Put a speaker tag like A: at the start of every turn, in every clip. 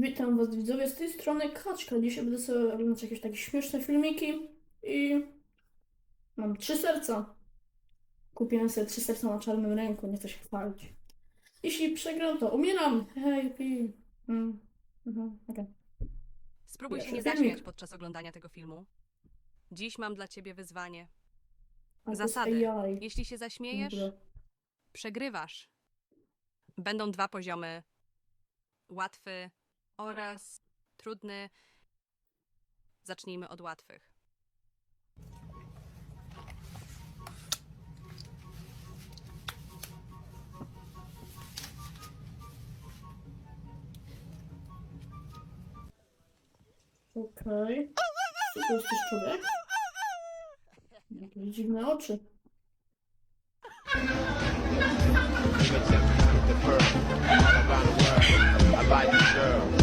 A: Witam was widzowie, z tej strony Kaczka. Dzisiaj będę sobie oglądać jakieś takie śmieszne filmiki i mam trzy serca. Kupiłem sobie trzy serca na czarnym ręku, nie chcę się chwalić. Jeśli przegram, to umieram. Hej, pi. Mm. Mhm, okej.
B: Spróbuj się nie
A: filmik.
B: zaśmiać podczas oglądania tego filmu. Dziś mam dla ciebie wyzwanie.
A: A to jest
B: Zasady.
A: AI.
B: Jeśli się zaśmiejesz,
A: Dobra.
B: przegrywasz. Będą dwa poziomy: łatwy oraz trudny. Zacznijmy od łatwych.
A: Okej. Czy to jest też człowiek? Jakieś dziwne oczy.
C: I you girl.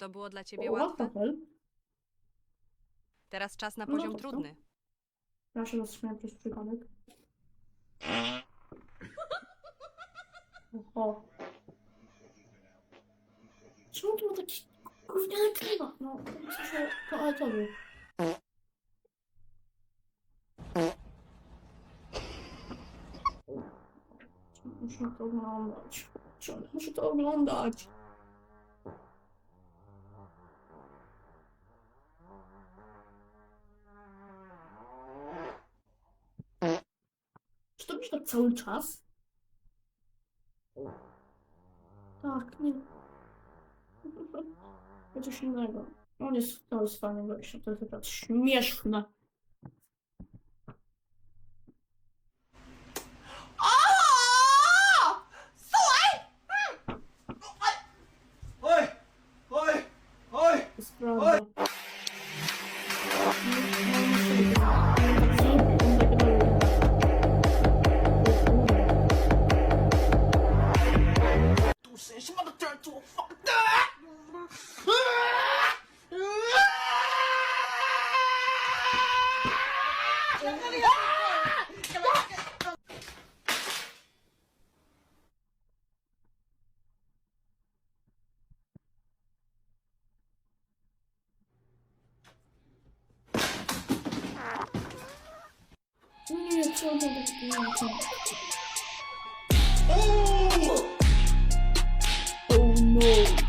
A: To
B: było dla ciebie
A: O,
B: łatwe? Teraz czas na
A: No,
B: poziom
A: to co?
B: trudny.
A: Ja się zatrzymałem przez przypadek. Oho. Czemu tu ma taki gówniany klimat? No, to jest się toaletowy. Muszę to oglądać. Muszę to oglądać? To będzie tak cały czas? Tak, nie. Coś innego. No nie, to jest fajne wejście, to jest śmieszne. that, you
D: fuck that! 준비를
A: 치워서 드릴게요. know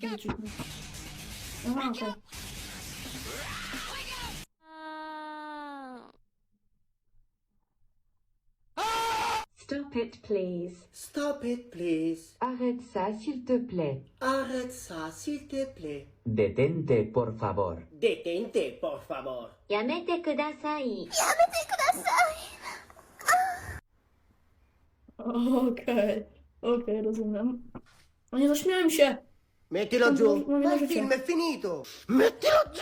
A: gibi çünkü. Aha okey.
E: Stop it please.
D: Stop it please.
E: Arrête ça s'il te plaît.
D: Arrête ça s'il te plaît.
F: Detente por favor.
D: Detente por favor.
E: Yamete kudasai. Yamete kudasai. Ah,
A: okey. Okey rozumiem. Nie zaśmiałem się.
D: Mettilo giù! Ma il film è finito! Mettilo giù!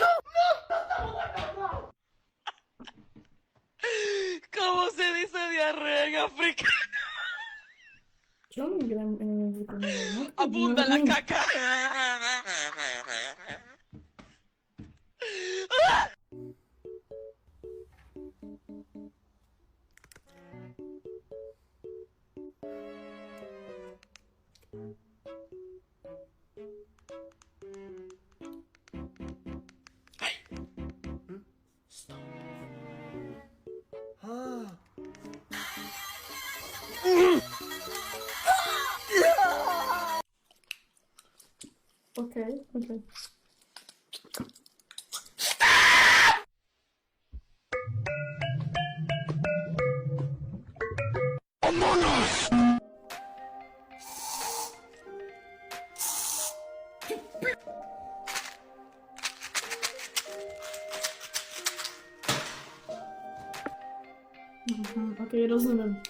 B: No, se dice diarrea en
A: africano? Yo
B: Abunda la caca.
A: Ok, ok. Mhm, okej,
C: okay, rozumiem.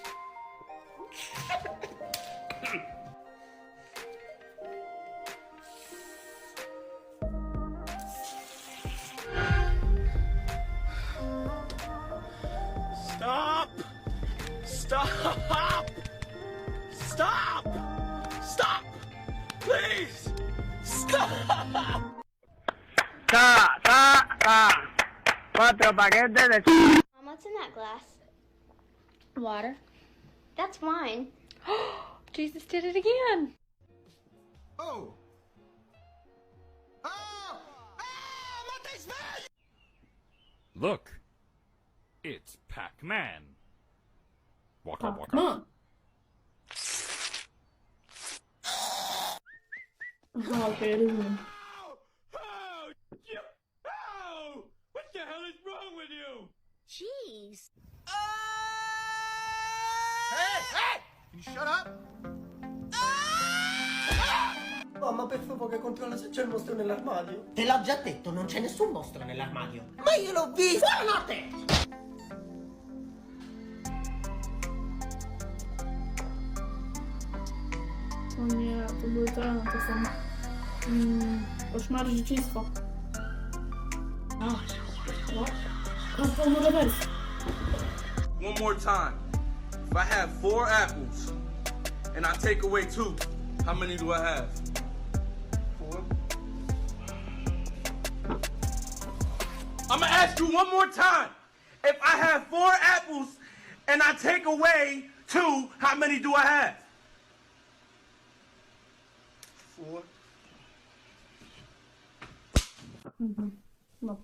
C: Please! Stop!
G: Sa, sa, sa. Cuatro paquetes de
H: Mom, what's in that glass?
I: Water.
H: That's wine.
I: Jesus did it again.
C: Oh! Oh! Ah! Matej's back!
J: Look, it's Pac-Man. Waka
A: Tak,
J: waka.
A: Aha, okej, rozumiem.
C: Oh! Oh! You, oh! What the hell is wrong with you?
H: Jeez.
C: Hey! Hey! Can you shut up?
D: Mamma, per favore, controlla se c'è il mostro nell'armadio. Te l'ho già detto, non c'è nessun mostro nell'armadio. Ma io l'ho visto! Buonanotte!
A: O nie, to były te, to są mm, Reverse.
K: One more time. If I have four apples and I take away two, how many do I have? Four. I'm gonna ask you one more time. If I have four apples and I take away two, how many do I have? Four.
A: No.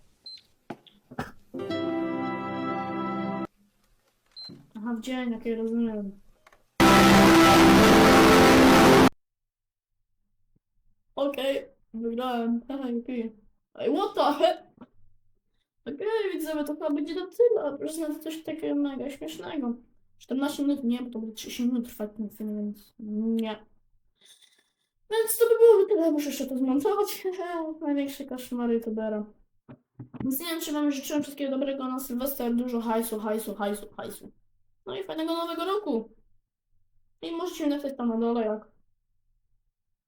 A: Aha, w dzień, okej, rozumiem. Okej, wygrałem. Haha, okej. Ej, what the heck? Okej, widzowie, to chyba będzie na tyle. Proszę na coś takiego mega śmiesznego. 14 minut, nie, bo to będzie 30 minut trwać ten film, więc nie. Więc to by było tyle, muszę jeszcze to zmontować. Największe koszmary youtubera. Więc nie wiem, czy wam życzyłem wszystkiego dobrego na Sylwester, dużo hajsu, hajsu, hajsu, hajsu. No i fajnego nowego roku. I możecie mi napisać tam na dole, jak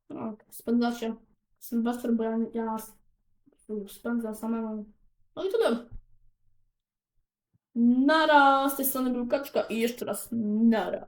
A: tak, spędzacie Sylwester, bo ja, ja spędzam samemu. No i tyle. Nara, z tej strony był Kaczka i jeszcze raz nara.